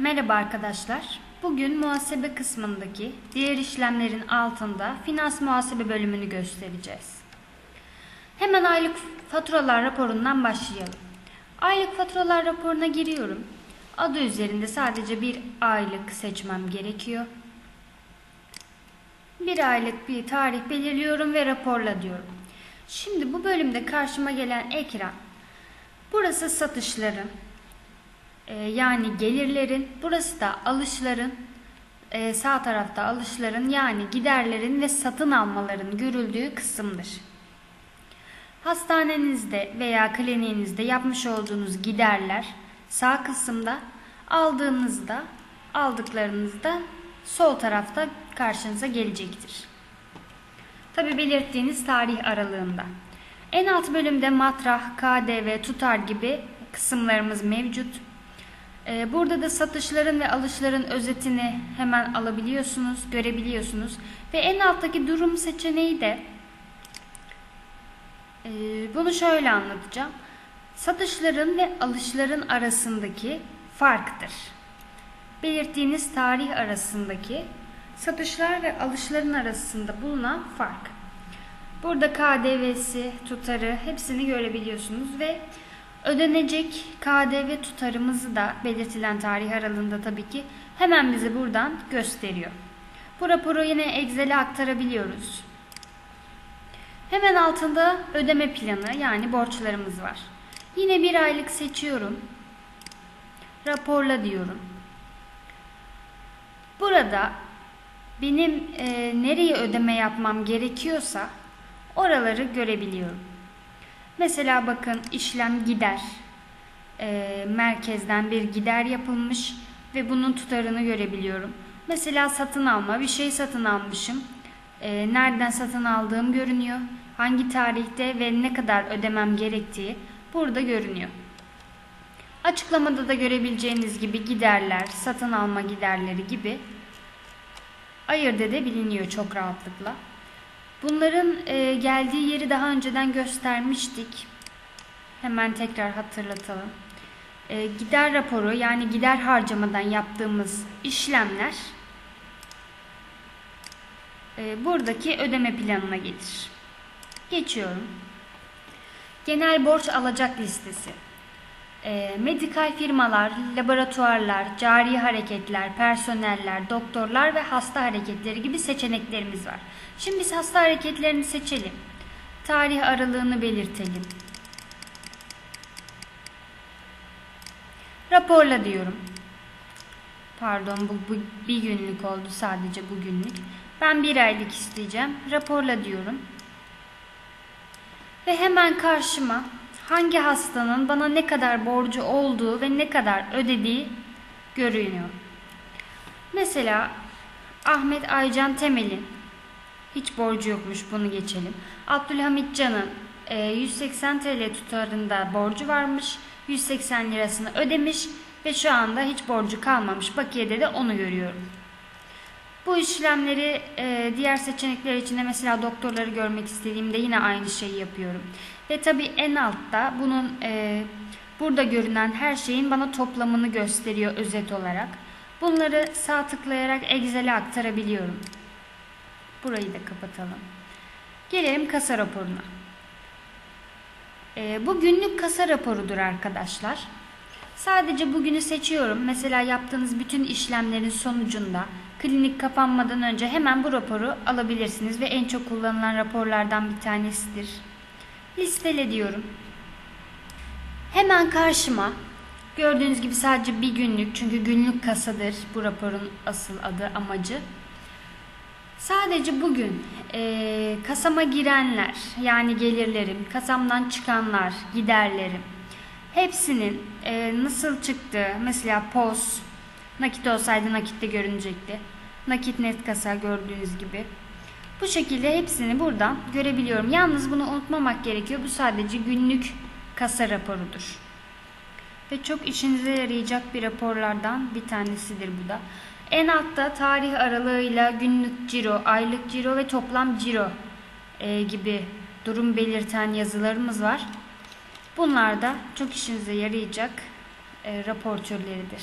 Merhaba arkadaşlar. Bugün muhasebe kısmındaki diğer işlemlerin altında finans muhasebe bölümünü göstereceğiz. Hemen aylık faturalar raporundan başlayalım. Aylık faturalar raporuna giriyorum. Adı üzerinde sadece bir aylık seçmem gerekiyor. Bir aylık bir tarih belirliyorum ve raporla diyorum. Şimdi bu bölümde karşıma gelen ekran burası satışların, ee, yani gelirlerin, burası da alışların, e, sağ tarafta alışların yani giderlerin ve satın almaların görüldüğü kısımdır. Hastanenizde veya kliniğinizde yapmış olduğunuz giderler sağ kısımda, aldığınızda, aldıklarınızda sol tarafta karşınıza gelecektir. Tabi belirttiğiniz tarih aralığında. En alt bölümde matrah, KDV, tutar gibi kısımlarımız mevcut. Ee, Burada da satışların ve alışların özetini hemen alabiliyorsunuz, görebiliyorsunuz. Ve en alttaki durum seçeneği de e, bunu şöyle anlatacağım. Satışların ve alışların arasındaki farktır. Belirttiğiniz tarih arasındaki satışlar ve alışların arasında bulunan fark. Burada KDV'si, tutarı hepsini görebiliyorsunuz ve ödenecek KDV tutarımızı da belirtilen tarih aralığında tabii ki hemen bize buradan gösteriyor. Bu raporu yine Excel'e aktarabiliyoruz. Hemen altında ödeme planı yani borçlarımız var. Yine bir aylık seçiyorum. Raporla diyorum. Burada benim e, nereye ödeme yapmam gerekiyorsa oraları görebiliyorum. Mesela bakın işlem gider. E, merkezden bir gider yapılmış ve bunun tutarını görebiliyorum. Mesela satın alma bir şey satın almışım. E, nereden satın aldığım görünüyor. Hangi tarihte ve ne kadar ödemem gerektiği burada görünüyor. Açıklamada da görebileceğiniz gibi giderler, satın alma giderleri gibi ayırt edebiliniyor çok rahatlıkla. Bunların e, geldiği yeri daha önceden göstermiştik. Hemen tekrar hatırlatalım. E, gider raporu yani gider harcamadan yaptığımız işlemler e, buradaki ödeme planına gelir. Geçiyorum. Genel borç alacak listesi. E, medikal firmalar, laboratuvarlar, cari hareketler, personeller, doktorlar ve hasta hareketleri gibi seçeneklerimiz var. Şimdi biz hasta hareketlerini seçelim. Tarih aralığını belirtelim. Raporla diyorum. Pardon bu, bu bir günlük oldu sadece bugünlük. Ben bir aylık isteyeceğim. Raporla diyorum. Ve hemen karşıma hangi hastanın bana ne kadar borcu olduğu ve ne kadar ödediği görünüyor. Mesela Ahmet Aycan Temel'in hiç borcu yokmuş bunu geçelim. Abdülhamit Can'ın e, 180 TL tutarında borcu varmış. 180 lirasını ödemiş ve şu anda hiç borcu kalmamış. Bakiyede de onu görüyorum. Bu işlemleri e, diğer seçenekler içinde mesela doktorları görmek istediğimde yine aynı şeyi yapıyorum. Ve tabi en altta bunun e, burada görünen her şeyin bana toplamını gösteriyor özet olarak. Bunları sağ tıklayarak Excel'e aktarabiliyorum. Burayı da kapatalım. Gelelim kasa raporuna. E, bu günlük kasa raporudur arkadaşlar. Sadece bugünü seçiyorum. Mesela yaptığınız bütün işlemlerin sonucunda klinik kapanmadan önce hemen bu raporu alabilirsiniz ve en çok kullanılan raporlardan bir tanesidir. Listele diyorum. Hemen karşıma gördüğünüz gibi sadece bir günlük çünkü günlük kasadır bu raporun asıl adı amacı. Sadece bugün e, kasama girenler yani gelirlerim, kasamdan çıkanlar, giderlerim hepsinin e, nasıl çıktığı mesela POS nakit olsaydı nakitte görünecekti. Nakit net kasa gördüğünüz gibi. Bu şekilde hepsini buradan görebiliyorum. Yalnız bunu unutmamak gerekiyor. Bu sadece günlük kasa raporudur. Ve çok işinize yarayacak bir raporlardan bir tanesidir bu da. En altta tarih aralığıyla günlük ciro, aylık ciro ve toplam ciro e, gibi durum belirten yazılarımız var. Bunlar da çok işinize yarayacak e, rapor türleridir.